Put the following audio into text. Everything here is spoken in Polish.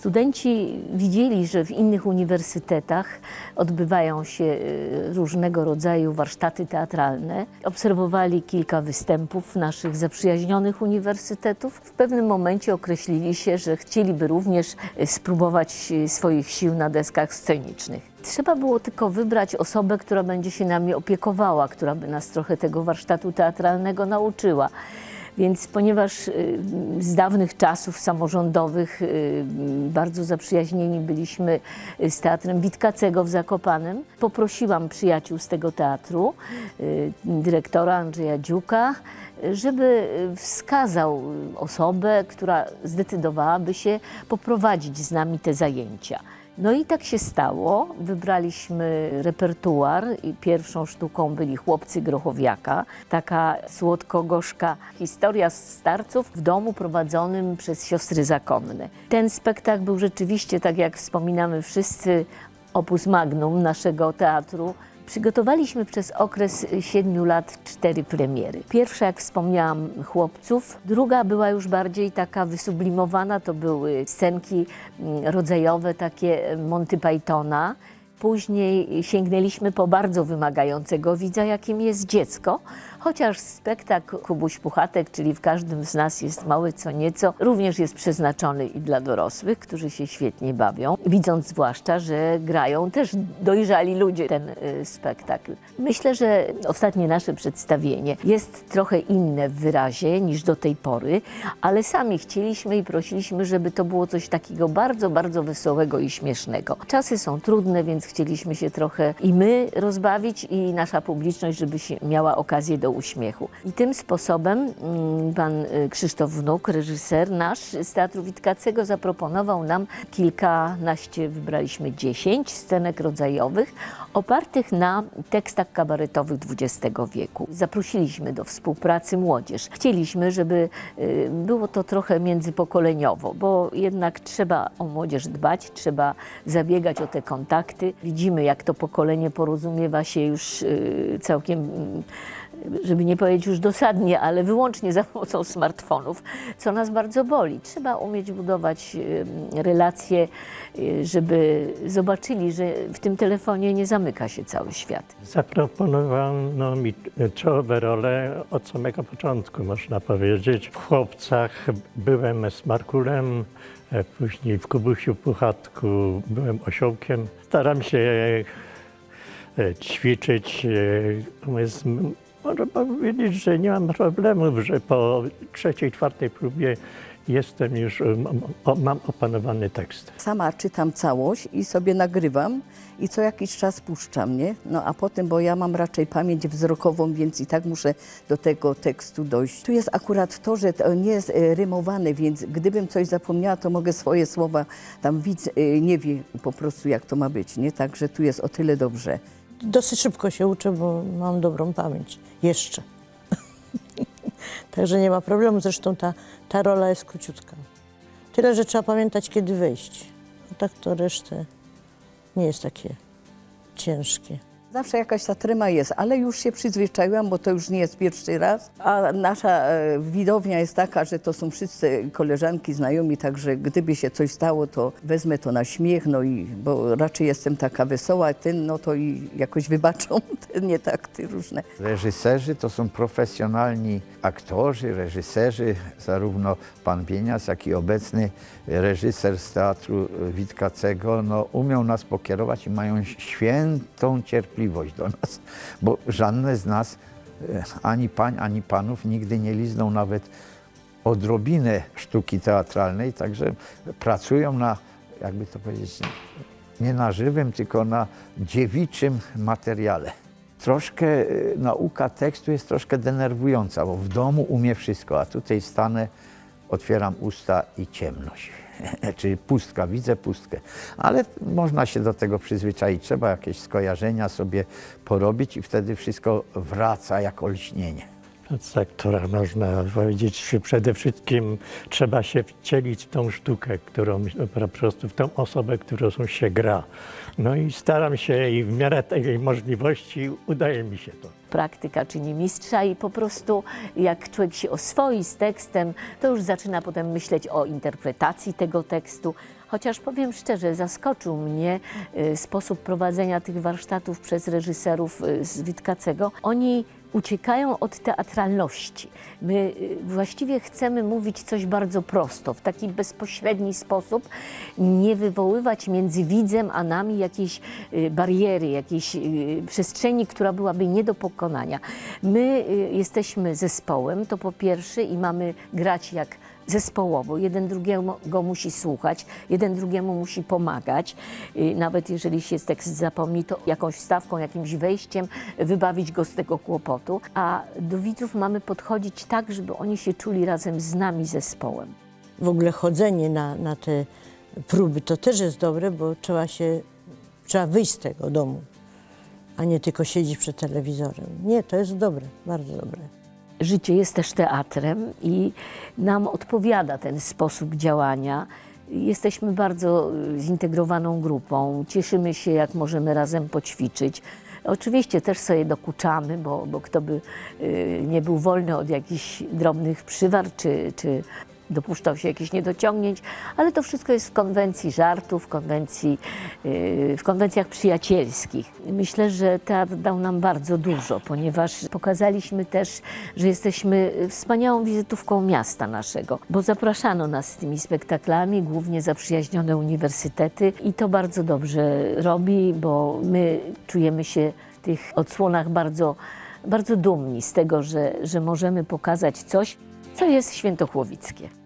Studenci widzieli, że w innych uniwersytetach odbywają się y, różnego rodzaju warsztaty teatralne. Obserwowali kilka występów naszych zaprzyjaźnionych uniwersytetów. W pewnym momencie określili się, że chcieliby również y, spróbować y, swoich sił na deskach scenicznych. Trzeba było tylko wybrać osobę, która będzie się nami opiekowała, która by nas trochę tego warsztatu teatralnego nauczyła. Więc ponieważ y, z dawnych czasów samorządowych y, bardzo zaprzyjaźnieni byliśmy z Teatrem Witkacego w Zakopanem, poprosiłam przyjaciół z tego teatru, y, dyrektora Andrzeja Dziuka, żeby wskazał osobę, która zdecydowałaby się poprowadzić z nami te zajęcia. No i tak się stało. Wybraliśmy repertuar i pierwszą sztuką byli Chłopcy Grochowiaka. Taka słodko-gorzka historia starców w domu prowadzonym przez siostry zakonne. Ten spektakl był rzeczywiście, tak jak wspominamy wszyscy, opus magnum naszego teatru. Przygotowaliśmy przez okres siedmiu lat cztery premiery. Pierwsza, jak wspomniałam, chłopców, druga była już bardziej taka wysublimowana, to były scenki mm, rodzajowe, takie Monty Pythona. Później sięgnęliśmy po bardzo wymagającego widza, jakim jest dziecko, chociaż spektakl Kubuś Puchatek, czyli w każdym z nas jest mały co nieco, również jest przeznaczony i dla dorosłych, którzy się świetnie bawią, widząc zwłaszcza, że grają też dojrzali ludzie ten y, spektakl. Myślę, że ostatnie nasze przedstawienie jest trochę inne w wyrazie niż do tej pory, ale sami chcieliśmy i prosiliśmy, żeby to było coś takiego bardzo, bardzo wesołego i śmiesznego. Czasy są trudne, więc chcieliśmy się trochę i my rozbawić i nasza publiczność, żeby się miała okazję do uśmiechu. I tym sposobem mm, pan y, Krzysztof Wnuk, reżyser nasz z Teatru Witkacego zaproponował nam kilkanaście, wybraliśmy dziesięć scenek rodzajowych opartych na tekstach kabaretowych XX wieku. Zaprosiliśmy do współpracy młodzież. Chcieliśmy, żeby y, było to trochę międzypokoleniowo, bo jednak trzeba o młodzież dbać, trzeba zabiegać o te kontakty. Widzimy, jak to pokolenie porozumiewa się już y, całkiem mm, żeby nie powiedzieć już dosadnie, ale wyłącznie za pomocą smartfonów, co nas bardzo boli. Trzeba umieć budować relacje, y, żeby zobaczyli, że w tym telefonie nie zamyka się cały świat. Zaproponowano mi czołowe role od samego początku, można powiedzieć. W Chłopcach byłem z Markulem, e, później w Kubusiu Puchatku byłem osiołkiem. Staram się e, ćwiczyć. e, jest- Można powiedzieć, że nie mam problemów, że po trzeciej, czwartej próbie jestem już, mam opanowany tekst. Sama czytam całość i sobie nagrywam i co jakiś czas puszczam, nie? No a potem, bo ja mam raczej pamięć wzrokową, więc i tak muszę do tego tekstu dojść. Tu jest akurat to, że to nie jest e, rymowane, więc gdybym coś zapomniała, to mogę swoje słowa, tam widz e, nie wie po prostu jak to ma być, nie? Także tu jest o tyle dobrze. Dosyć szybko się uczę, bo mam dobrą pamięć. Jeszcze. Także nie ma problemu. Zresztą ta, ta rola jest króciutka. Tyle, że trzeba pamiętać, kiedy wyjść. A tak to resztę nie jest takie ciężkie. Zawsze jakaś ta trema jest, ale już się przyzwyczaiłam, bo to już nie jest pierwszy raz. A nasza e, widownia jest taka, że to są wszyscy koleżanki, znajomi, także gdyby się coś stało, to wezmę to na śmiech, no i bo raczej jestem taka wesoła, ten no to i jakoś wybaczą te nietakty różne. Reżyserzy to są profesjonalni aktorzy, reżyserzy, zarówno pan Bienias, jak i obecny reżyser z Teatru Witkacego, no, umią nas pokierować i mają świętą cierpliwość do nas, bo żadne z nas, e, ani pań, ani panów, nigdy nie lizną nawet odrobinę sztuki teatralnej, także pracują na, jakby to powiedzieć, nie na żywym, tylko na dziewiczym materiale. Troszkę y, nauka tekstu jest troszkę denerwująca, bo w domu umie wszystko, a tutaj stanę, otwieram usta i ciemność. Czyli pustka, widzę pustkę. Ale można się do tego przyzwyczaić. Trzeba jakieś skojarzenia sobie porobić i wtedy wszystko wraca jak olśnienie. Praca, która można powiedzieć, przede wszystkim trzeba się wcielić w tą sztukę, którą po prostu w tą osobę, którą się gra. No i staram się i w miarę tej możliwości udaje mi się to. Praktyka czyni mistrza i po prostu jak człowiek się oswoi z tekstem, to już zaczyna potem myśleć o interpretacji tego tekstu, Chociaż powiem szczerze, zaskoczył mnie y, sposób prowadzenia tych warsztatów przez reżyserów y, z Witkacego. Oni uciekają od teatralności. My y, właściwie chcemy mówić coś bardzo prosto, w taki bezpośredni sposób, nie wywoływać między widzem a nami jakiejś y, bariery, jakiejś y, przestrzeni, która byłaby nie do pokonania. My jesteśmy zespołem, to po pierwsze, i mamy grać jak zespołowo. Jeden drugiego go musi słuchać, jeden drugiemu musi pomagać. Y, Nawet jeżeli się tekst zapomni, to jakąś wstawką, jakimś wejściem wybawić go z tego kłopotu. A do widzów mamy podchodzić tak, żeby oni się czuli razem z nami zespołem. W ogóle chodzenie na, na te próby to też jest dobre, bo trzeba się, trzeba wyjść z tego domu, a nie tylko siedzieć przed telewizorem. Nie, to jest dobre, bardzo dobre. Życie jest też teatrem i nam odpowiada ten sposób działania. Jesteśmy bardzo y, zintegrowaną grupą, cieszymy się, jak możemy razem poćwiczyć. Oczywiście też sobie dokuczamy, bo, bo kto by y, nie był wolny od jakichś drobnych przywar czy, czy dopuszczał się jakichś niedociągnięć, ale to wszystko jest w konwencji żartów, konwencji, yy, w konwencjach przyjacielskich. Myślę, że teatr dał nam bardzo dużo, ponieważ pokazaliśmy też, że jesteśmy wspaniałą wizytówką miasta naszego, bo zapraszano nas z tymi spektaklami, głównie zaprzyjaźnione uniwersytety i to bardzo dobrze robi, bo my czujemy się w tych odsłonach bardzo, bardzo dumni z tego, że, że możemy pokazać coś, co jest świętochłowickie.